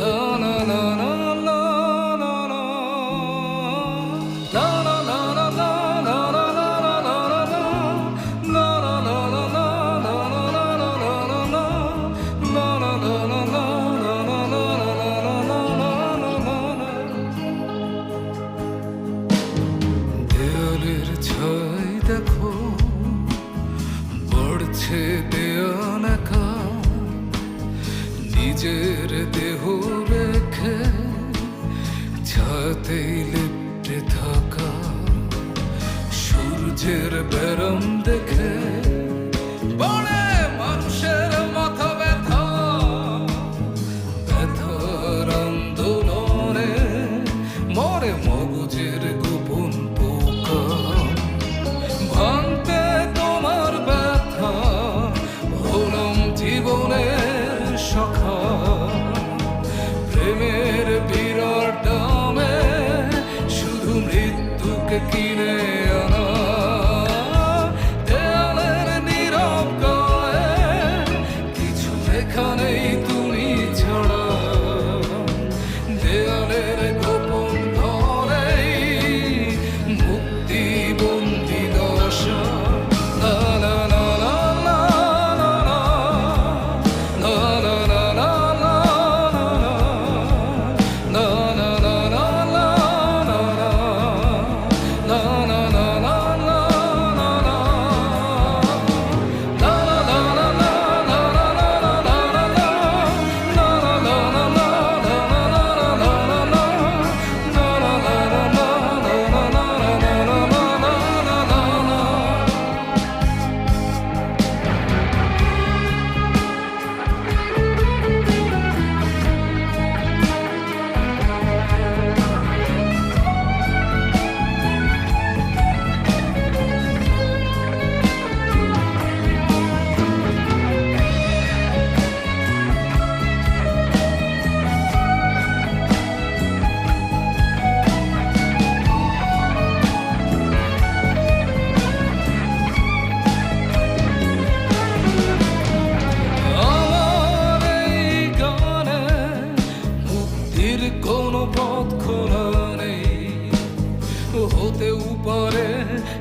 no, no, no. নিজের দেহ রেখে ছাতেই লিপটে থাকা সূর্যের বেরম দেখে আমাকে কিনে আনো। দেয়ালের কিছু দেখা তুমি ছাড়া।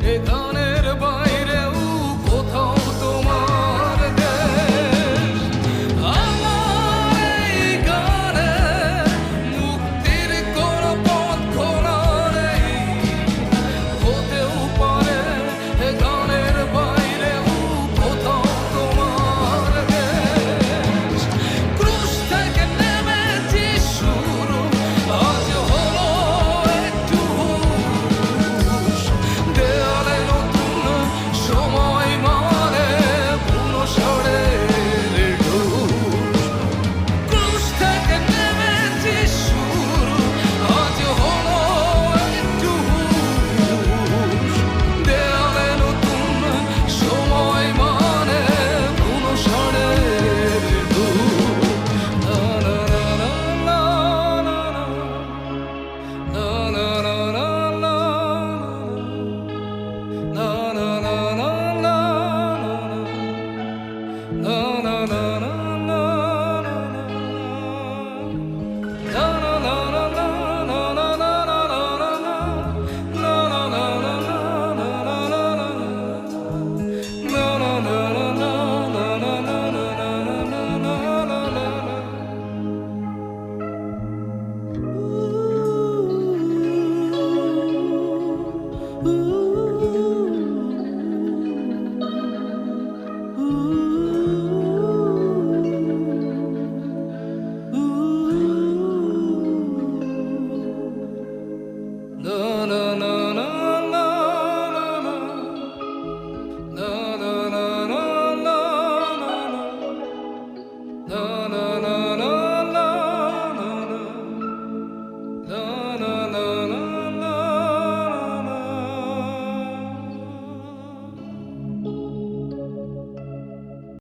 It on. Ooh.